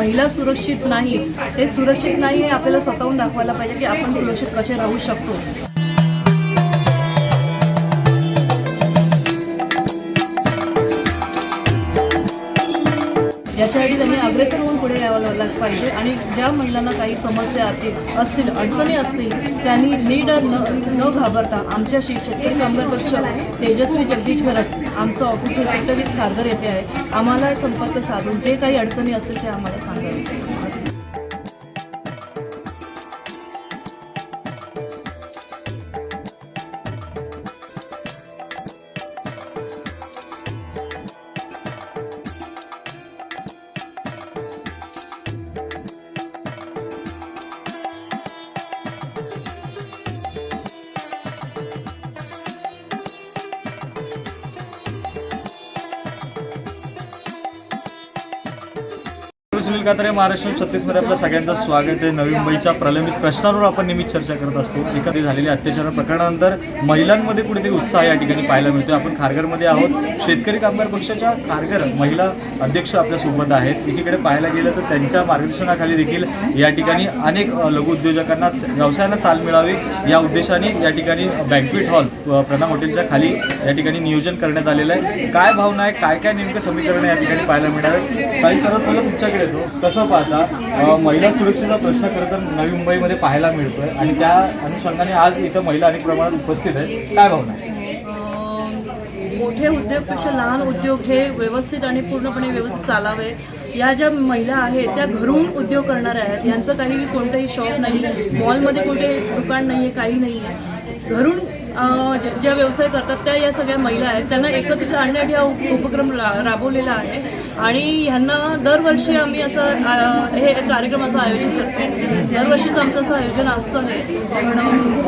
महिला सुरक्षित नाही ते सुरक्षित नाही हे आपल्याला स्वतःहून दाखवायला पाहिजे की आपण सुरक्षित कसे राहू शकतो. अग्रेसर होऊन पुढे यावं लागलं पाहिजे. आणि ज्या महिलांना काही समस्या आती- असतील अडचणी असतील त्यांनी लीडर न न घाबरता आमच्याशी शेतकरी कामगार पक्ष तेजस्वी जगदीश घरत आमचं ऑफिस हे सत्तावीस खारघर येथे आहे. आम्हाला संपर्क साधून जे काही अडचणी असतील ते आम्हाला सांगावे मी सुनील कात्रे महाराष्ट्र छत्तीसमध्ये आपलं सगळ्यांचं स्वागत आहे. नवी मुंबईच्या प्रलंबित प्रश्नांवर आपण नेहमी चर्चा करत असतो. एखादी झालेल्या अत्याचार प्रकरणानंतर महिलांमध्ये कुठेतरी उत्साह या ठिकाणी पाहायला मिळतो आपण खारघरमध्ये आहोत. शेतकरी कामगार पक्षाच्या खारघर महिला अध्यक्ष आपल्यासोबत आहेत. एकीकडे पाहायला गेलं तर त्यांच्या मार्गदर्शनाखाली देखील या ठिकाणी अनेक लघुउद्योजकांना व्यवसायाला व्यवसायांना चाल मिळावी या उद्देशाने या ठिकाणी बँकवेट हॉल प्रणाम हॉटेलच्या खाली या ठिकाणी नियोजन करण्यात आलेलं आहे. काय भावना आहे? काय काय नेमकं समीकरण या ठिकाणी पाहायला मिळणार आहे काही करत मला तुमच्याकडे येतो. तसं पाहता महिला सुरक्षेचा प्रश्न खरं तर नवी मुंबईमध्ये पाहायला मिळतोय आणि त्या अनुषंगाने आज इथं महिला अनेक प्रमाणात उपस्थित आहेत. काय भावना आहे? मोठे उद्योगपेक्षा लहान उद्योग हे व्यवस्थित आणि पूर्णपणे व्यवस्थित चालावे. या ज्या महिला आहेत त्या घरून उद्योग करणाऱ्या आहेत. यांचं काही कोणतंही शॉप नाही मॉलमध्ये कुठे दुकान नाही आहे काही नाही आहे. घरून ज्या- ज्या व्यवसाय करतात त्या या सगळ्या महिला आहेत. त्यांना एकत्रित आणण्यासाठी हा उप- उपक्रम रा राबवलेला आहे. आणि ह्यांना दरवर्षी आम्ही असं हे कार्यक्रमाचं आयोजन करतो दरवर्षीच आमचं असं आयोजन असतं हे.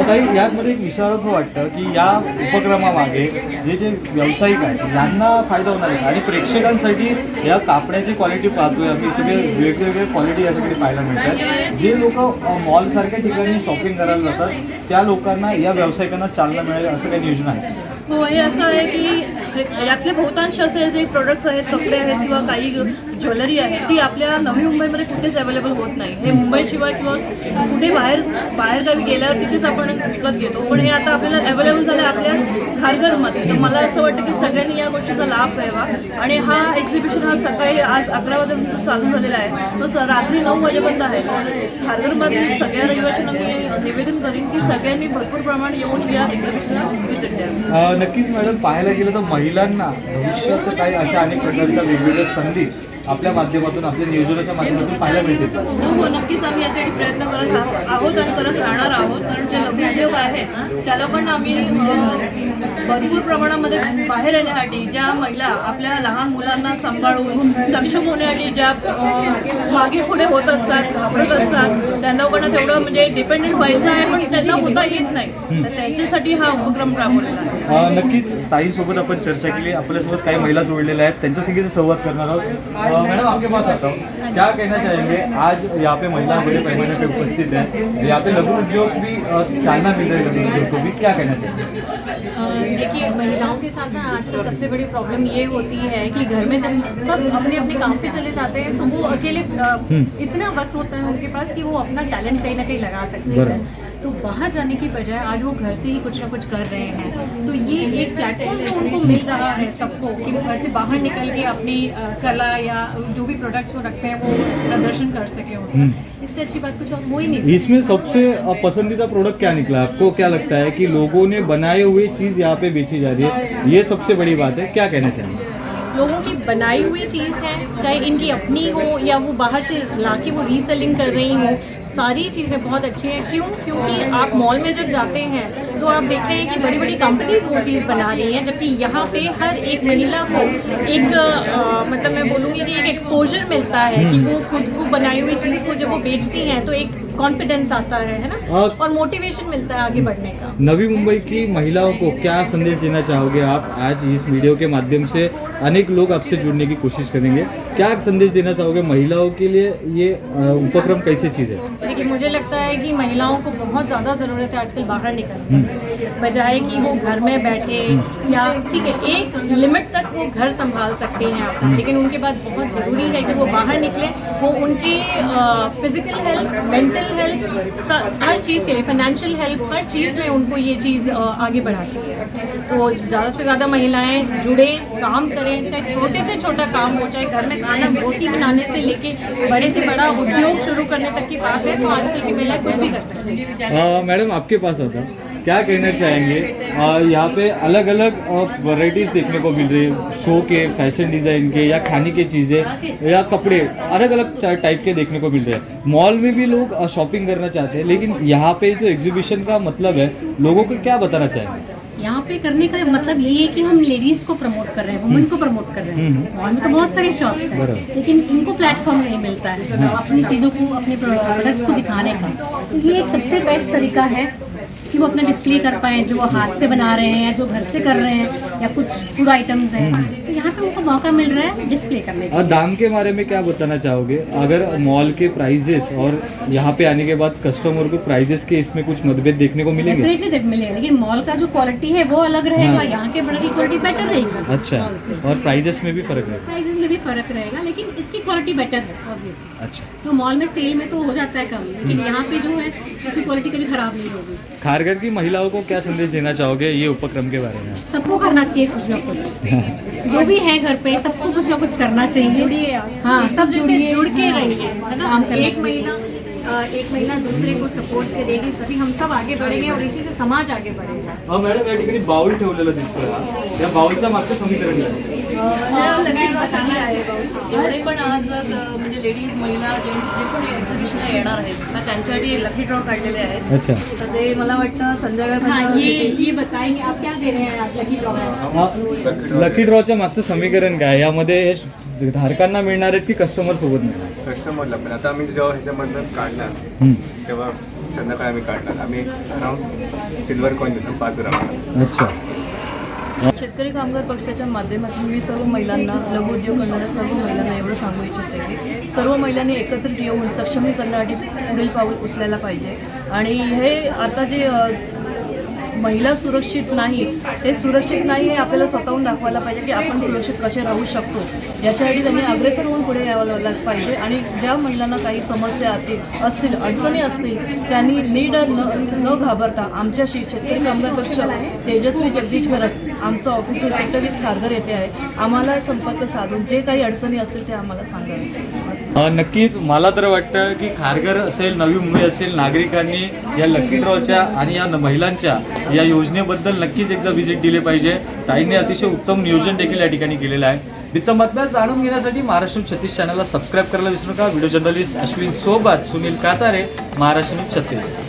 काही यामध्ये एक विचारायचं वाटतं की या उपक्रमामागे जे जे व्यावसायिक आहेत यांना फायदा होणार आहे आणि प्रेक्षकांसाठी या कापडाची क्वालिटी पाहतोय आम्ही. सगळे वेगवेगळे क्वालिटी या ठिकाणी पाहायला मिळतात. जे लोक मॉलसारख्या ठिकाणी शॉपिंग करायला जातात त्या लोकांना या व्यावसायिकांना चालना मिळेल असं काही नियोजन आहे? हो हे असं आहे की हे- यातले बहुतांश असे जे प्रोडक्ट्स आहेत कपडे आहेत किंवा काही ज्वेलरी आहे ती आपल्या नवी मुंबईमध्ये कुठेच अवेलेबल होत नाही. हे मुंबईशिवाय किंवा कुठे बाहेर बाहेरगावी गेल्यावर तिथेच आपण विकत घेतो. पण हे आता आपल्याला अवेलेबल झालं आपल्या खारघरमध्ये तर मला असं वाटतं की सगळ्यांनी या गोष्टीचा लाभ घ्यावा. आणि हा एक्झिबिशन हा सकाळी आज अकरा वाजेपर्यंत चालू झालेला आहे. तो रात्री नऊ वाजेपर्यंत आहे. तर खारघरमध्ये सगळ्या रहिवाशांना मी निवेदन करीन की सगळ्यांनी भरपूर प्रमाण येऊन या एक्झिबिशनला नक्कीच मॅडम. पाहायला गेलं तर महिलांना भविष्यात काही अशा अनेक प्रकारच्या वेगवेगळ्या संधी आपल्या माध्यमातून आपल्या नियोजनाच्या माध्यमातून पाहायला मिळतील हो हो नक्कीच आम्ही यासाठी प्रयत्न करत आहो- आहोत आणि करत राहणार आहोत. कारण जे लघु उद्योग आहे त्या लोकांना आम्ही भरपूर प्रमाणामध्ये बाहेर येण्यासाठी ज्या महिला आपल्या लहान मुलांना सांभाळून सक्षम होण्यासाठी ज्या मागे पुढे होत असतात घाबरत असतात त्या लोकांना तेवढं म्हणजे डिपेंडेंट व्हायचं आहे पण त्यांना होता येत नाही. तर त्यांच्यासाठी हा उपक्रम राबवलेला आहे. अ, नक्कीच ताईसोबत आपण चर्चा केली. आपल्यासोबत काही महिला जोडलेल्या आहेत. त्यांच्या संगीत संवाद करणार आहोत. मैडम आपके पास आता हूँ। क्या कहना चाहेंगे? आज यहाँ पे महिला बड़े पैमाने पे उपस्थित है। यहाँ पे लघु उद्योग भी चालना मिल रही है लघु उद्योग को भी क्या कहना चाहेंगे? देखिए महिलाओं के साथ ना आजकल सबसे बड़ी प्रॉब्लम ये होती है कि घर में जब सब अपने अपने काम पे चले जाते हैं तो वो अकेले इतना वक्त होता है उनके पास कि वो अपना टैलेंट कहीं ना कहीं लगा सकते हैं। तो बाहर जाने की बजाय आज वो घर से ही कुछ ना कुछ कर रहे हैं। तो ये एक प्लेटफॉर्म तो उनको मिल रहा है सबको कि वो घर से बाहर निकल के अपनी कला या जो भी प्रोडक्ट वो रखते हैं वो प्रदर्शन कर सके उसका। इससे अच्छी बात कुछ और हो ही नहीं इसमें सबसे पसंदीदा प्रोडक्ट क्या निकला? आपको क्या लगता है कि लोगों ने बनाए हुए चीज़ यहाँ पे बेची जा रही है? ये सबसे बड़ी बात है। क्या कहना चाहेंगे? लोगों की बनाई हुई चीज़ है चाहे इनकी अपनी हो या वो बाहर से ला के वो रीसेलिंग कर रही हो सारी चीज़ें बहुत अच्छी हैं। क्यों? क्योंकि आप मॉल में जब जाते हैं तो आप देखते हैं कि बड़ी बड़ी कंपनीज़ वो चीज़ बना रही हैं जबकि यहाँ पे हर एक महिला को एक अ, मतलब मैं बोलूँगी कि एक एक्सपोजर मिलता है कि वो खुद को बनाई हुई चीज़ को जब वो बेचती हैं तो एक कॉन्फिडेंस आता है है ना? और- और मोटिवेशन मिलता है आगे बढ़ने का। नवी मुंबई की महिलाओं को क्या संदेश देना चाहोगे आप आज इस वीडियो के माध्यम से? अनेक लोग आपसे जुड़ने की कोशिश करेंगे। क्या संदेश देना चाहोगे महिलाओं के लिए ये उपक्रम कैसे चीज़ है? देखिए मुझे लगता है कि महिलाओं को बहुत ज़्यादा ज़रूरत है आजकल बाहर निकलने की। बजाय कि वो घर में बैठे या ठीक है एक लिमिट तक वो घर संभाल सकती हैं अपना लेकिन उनके बाद बहुत ज़रूरी है कि वो बाहर निकले। वो उनकी फ़िज़िकल हेल्थ मेंटल हेल्थ हर चीज़ के लिए फाइनेंशियल हेल्प हर चीज़ में उनको ये चीज़ आगे बढ़ाती है। तो ज़्यादा से ज़्यादा महिलाएँ जुड़े, काम करें, चाहे छोटे से छोटा काम हो, चाहे घर में खाना, रोटी बनाने से लेके बड़े से बड़ा उद्योग शुरू करने तक की बात है तो आजकल की महिलाएँ कुछ भी कर सकती है। मैडम, आपके पास आता क्या कहना चाहेंगे? यहाँ पे अलग अलग वैरायटीज देखने को मिल रही है। शो के फ़ैशन डिज़ाइन के या खाने की चीज़ें या कपड़े अलग अलग टाइप के देखने को मिल रहे हैं। मॉल में भी लोग शॉपिंग करना चाहते हैं लेकिन यहाँ पे जो एग्जीबिशन का मतलब है लोगों को क्या बताना चाहेंगे? यहाँ पे करने का मतलब यही है कि हम लेडीज़ को प्रमोट कर रहे हैं वुमेन को प्रमोट कर रहे हैं। मॉल में तो बहुत सारे शॉप्स हैं लेकिन इनको प्लेटफॉर्म नहीं मिलता है। अपनी चीज़ों को अपने प्रोडक्ट्स को दिखाने का। तो ये एक सबसे बेस्ट तरीका है कि वो अपना डिस्प्ले कर पाए जो वो हाथ से बना रहे हैं या जो घर से कर रहे हैं या कुछ फ़ूड आइटम्स हैं। तो यहाँ पे उनको मौका मिल रहा है डिस्प्ले करने का और दाम के बारे में क्या बताना चाहोगे? अगर मॉल के प्राइजेस और यहाँ पे आने के बाद कस्टमर को प्राइजेस के इसमें कुछ मतभेद देखने को मिलेंगे? डेफिनेटली मिलेगा। लेकिन मॉल का जो क्वालिटी है वो अलग रहेगा। यहाँ के प्रोडक्ट की क्वालिटी बेटर रहेगी। अच्छा। और प्राइजेस में भी फ़र्क है प्राइजेस में भी फ़र्क रहेगा लेकिन इसकी क्वालिटी बेटर है ऑब्वियसली अच्छा। तो मॉल में सेल में तो हो जाता है कम लेकिन यहाँ पे जो है उसकी क्वालिटी कभी खराब नहीं होगी। खारघर की महिलाओं को क्या संदेश देना चाहोगे ये उपक्रम के बारे में? सबको करना चाहिए कुछ ना कुछ। जो भी है घर पे सबको कुछ ना कुछ करना चाहिए। जुड़िए हाँ सब जुड़िए। जुड़ के हाँ, रहिए काम करना एक। महिला एक महिला दूसरे को सपोर्ट करेगी तभी हम सब आगे बढ़ेंगे और इसी से समाज आगे बढ़ेगा। मॅडम या ठिकाणी बाउल ठेवलेला दिसतोय हा. त्या बाउलच्या मागचं समीकरण लेडीज महिला जेंट्स जे पण एक्झिबिशन येणार आहेत तर त्यांच्यासाठी लकी ड्रॉ काढलेले आहेत. अच्छा. तर ते मला वाटतं हाँ संध्याकाळपर्यंत ये येतील. ये बताएंगे आप क्या दे रहे हैं आज लकी ड्रॉ में लकी ड्रॉच्या मागचं समीकरण काय? यामध्ये हे धारकांना मिळणार आहेत की कस्टमर सोबत मिळणार कस्टमरला पण. आता आम्ही जेव्हा ह्याच्यामधनं काढणार हम्म. तेव्हा संध्याकाळी आम्ही काढणार. आम्ही अराउंड सिल्वर कॉईन देतो पाच ग्राम. अच्छा. शेतकरी कामगार पक्षाच्या माध्यमातून मी सर्व महिलांना लघु उद्योग करणाऱ्या सर्व महिलांना एवढं सांगू इच्छिते. की सर्व महिलांनी एकत्रित येऊन सक्षमीकरणासाठी पुढील पाऊल उचलायला पाहिजे. आणि हे आता जे महिला सुरक्षित नाही ते सुरक्षित नाही हे आपल्याला स्वतःहून दाखवायला पाहिजे की आपण सुरक्षित कसे राहू शकतो. याच्यासाठी त्यांनी अग्रेसर होऊन पुढे यावं लागलं पाहिजे. आणि ज्या महिलांना काही समस्या आतील असतील अडचणी असतील त्यांनी निडर न न घाबरता आमच्याशी शेतकरी कामगार पक्ष तेजस्वी जगदीश घरत आमचं ऑफिस हे सेक्टर वीस खारघर येथे आहे. आम्हाला संपर्क साधून जे काही अडचणी असतील ते आम्हाला सांगावे नक्कीच मला तर वाटतं की खारघर असेल नवी मुंबई असेल नागरिकांनी या लकी ड्रॉच्या आणि या महिलांच्या या योजनेबद्दल नक्कीच एकदा व्हिजिट दिले पाहिजे. ताईंनी अतिशय उत्तम नियोजन देखील या ठिकाणी केलेलं आहे. वित्त जाणून घेण्यासाठी महाराष्ट्र छत्तीस चॅनलला सबस्क्राईब करायला विसरू नका. व्हिडिओ जर्नलिस्ट अश्विन सोबत सुनील कातारे महाराष्ट्र छत्तीस.